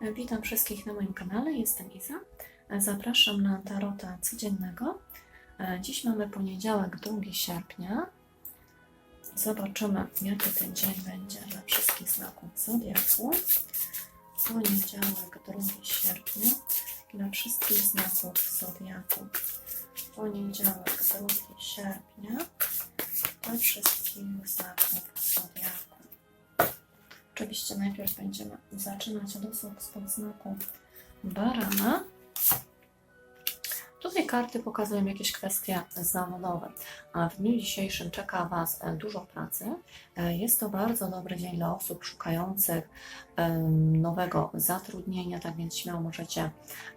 Witam wszystkich na moim kanale, jestem Iza. Zapraszam na tarota codziennego. Dziś mamy poniedziałek, 2 sierpnia. Zobaczymy, jaki ten dzień będzie dla wszystkich znaków Zodiaku. Poniedziałek, 2 sierpnia dla wszystkich znaków Zodiaku. Poniedziałek, 2 sierpnia dla wszystkich znaków. Oczywiście najpierw będziemy zaczynać od osób spod znaku barana. Tutaj karty pokazują jakieś kwestie zawodowe. A w dniu dzisiejszym czeka Was dużo pracy. Jest to bardzo dobry dzień dla osób szukających nowego zatrudnienia, tak więc śmiało możecie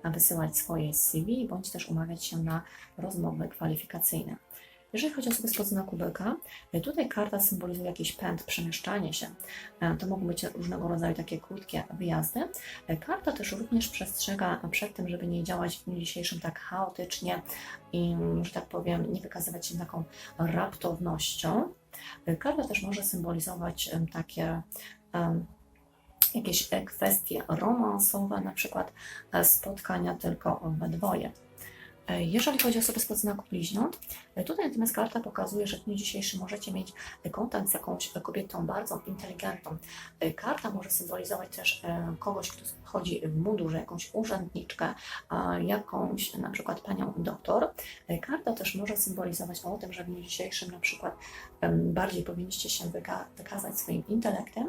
wysyłać swoje CV bądź też umawiać się na rozmowy kwalifikacyjne. Jeżeli chodzi o osoby spod znaku byka, e, tutaj karta symbolizuje jakiś pęd, przemieszczanie się. E, To mogą być różnego rodzaju takie krótkie wyjazdy. E, Karta też również przestrzega przed tym, żeby nie działać w dniu dzisiejszym tak chaotycznie i, że tak powiem, nie wykazywać się taką raptownością. Karta też może symbolizować takie jakieś kwestie romansowe, na przykład spotkania tylko we dwoje. E, Jeżeli chodzi o osoby spod znaku bliźniąt, e, tutaj natomiast karta pokazuje, że w dniu dzisiejszym możecie mieć kontakt z jakąś kobietą bardzo inteligentną. E, Karta może symbolizować też kogoś, kto chodzi w mundurze, jakąś urzędniczkę, jakąś na przykład panią doktor. Karta też może symbolizować o tym, że w dniu dzisiejszym na przykład bardziej powinniście się wyka- wykazać swoim intelektem.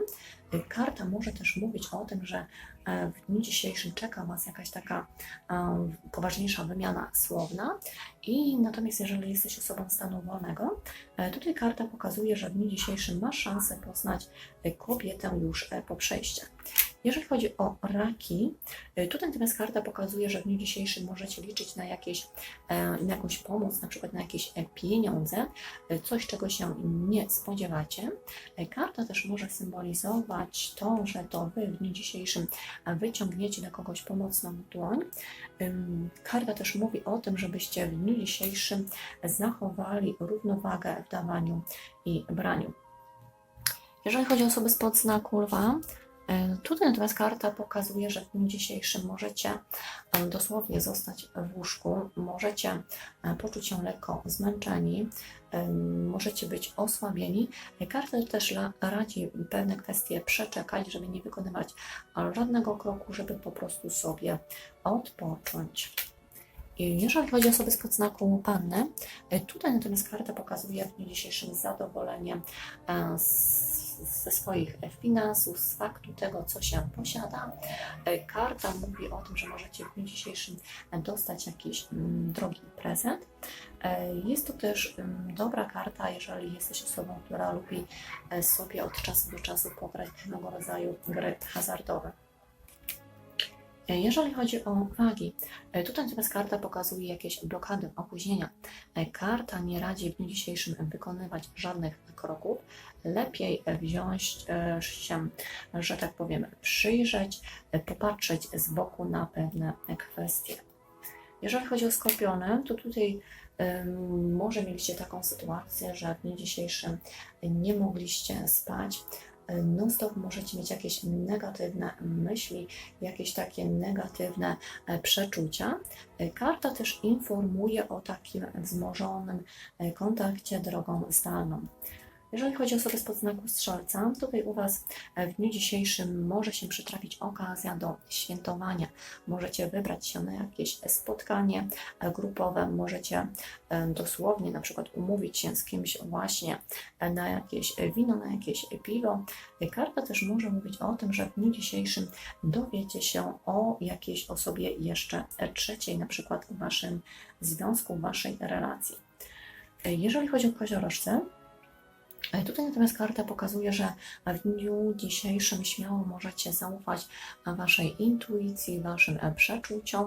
E, Karta może też mówić o tym, że e, w dniu dzisiejszym czeka Was jakaś taka em, poważniejsza wymiana słowna. I natomiast jeżeli jesteś osobą stanu wolnego, e, tutaj karta pokazuje, że w dniu dzisiejszym masz szansę poznać e, kobietę już e, po przejściach. Jeżeli chodzi o raki, e, tutaj natomiast karta pokazuje, że w dniu dzisiejszym możecie liczyć na, jakieś, e, na jakąś pomoc, na przykład na jakieś e, pieniądze, e, coś czego się nie spodziewacie. Karta też może symbolizować to, że to Wy w dniu dzisiejszym wyciągniecie do kogoś pomocną dłoń. Karta też mówi o tym, żebyście w dniu dzisiejszym zachowali równowagę w dawaniu i braniu. Jeżeli chodzi o osoby spod znaku lwa, y, tutaj natomiast karta pokazuje, że w dniu dzisiejszym możecie y, dosłownie zostać w łóżku, możecie y, poczuć się lekko zmęczeni, możecie być osłabieni. Karta też radzi pewne kwestie przeczekać, żeby nie wykonywać żadnego kroku, żeby po prostu sobie odpocząć. Jeżeli chodzi o osoby spod znaku panny, e, tutaj natomiast karta pokazuje w dniu dzisiejszym zadowolenie e, z- ze swoich finansów, z faktu tego, co się posiada. E, Karta mówi o tym, że możecie w dniu dzisiejszym dostać jakiś mm, drogi prezent. E, Jest to też mm, dobra karta, jeżeli jesteś osobą, która lubi e, sobie od czasu do czasu pograć różnego rodzaju gry hazardowe. E, Jeżeli chodzi o wagi, e, tutaj natomiast karta pokazuje jakieś blokady, opóźnienia. E, Karta nie radzi w dniu dzisiejszym wykonywać żadnych kroków. Lepiej wziąć się, że tak powiem, przyjrzeć, popatrzeć z boku na pewne kwestie. Jeżeli chodzi o skorpiony, to tutaj może mieliście taką sytuację, że w dniu dzisiejszym nie mogliście spać. E, Non-stop możecie mieć jakieś negatywne myśli, jakieś takie negatywne e, przeczucia. E, Karta też informuje o takim wzmożonym kontakcie drogą zdalną. Jeżeli chodzi o osoby spod znaku strzelca, tutaj u Was e, w dniu dzisiejszym może się przytrafić okazja do świętowania. Możecie wybrać się na jakieś spotkanie e, grupowe, możecie e, dosłownie na przykład umówić się z kimś właśnie na jakieś wino, na jakieś piwo. Karta też może mówić o tym, że w dniu dzisiejszym dowiecie się o jakiejś osobie jeszcze trzeciej, na przykład w Waszym związku, w Waszej relacji. Jeżeli chodzi o koziorożce, tutaj natomiast karta pokazuje, że w dniu dzisiejszym śmiało możecie zaufać Waszej intuicji, Waszym e, przeczuciom.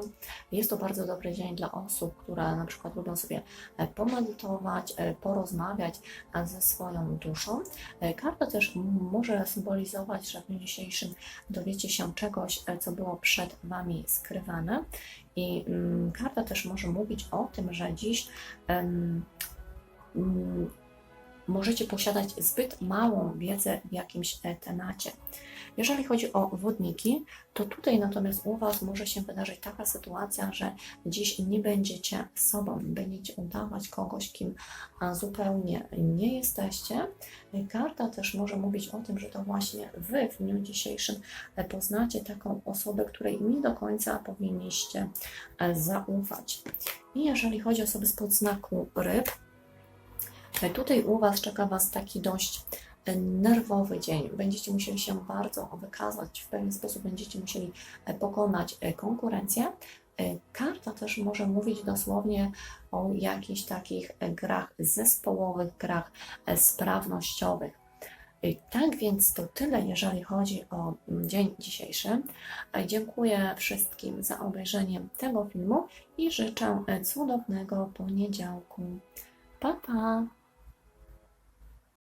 Jest to bardzo dobry dzień dla osób, które na przykład lubią sobie e, pomedytować, e, porozmawiać e, ze swoją duszą. E, Karta też może symbolizować, że w dniu dzisiejszym dowiecie się czegoś, e, co było przed Wami skrywane. I mm, karta też może mówić o tym, że dziś mm, możecie posiadać zbyt małą wiedzę w jakimś e, temacie. Jeżeli chodzi o wodniki, to tutaj natomiast u Was może się wydarzyć taka sytuacja, że dziś nie będziecie sobą, będziecie udawać kogoś, kim zupełnie nie jesteście. Karta też może mówić o tym, że to właśnie Wy w dniu dzisiejszym e, poznacie taką osobę, której nie do końca powinniście e, zaufać. I jeżeli chodzi o osoby z podznaku ryb, tutaj u Was czeka Was taki dość e, nerwowy dzień. Będziecie musieli się bardzo wykazać, w pewien sposób będziecie musieli e, pokonać e, konkurencję. Karta też może mówić dosłownie o jakichś takich grach zespołowych, grach sprawnościowych. Tak więc to tyle, jeżeli chodzi o mm, dzień dzisiejszy. Dziękuję wszystkim za obejrzenie tego filmu i życzę cudownego poniedziałku. Pa, pa!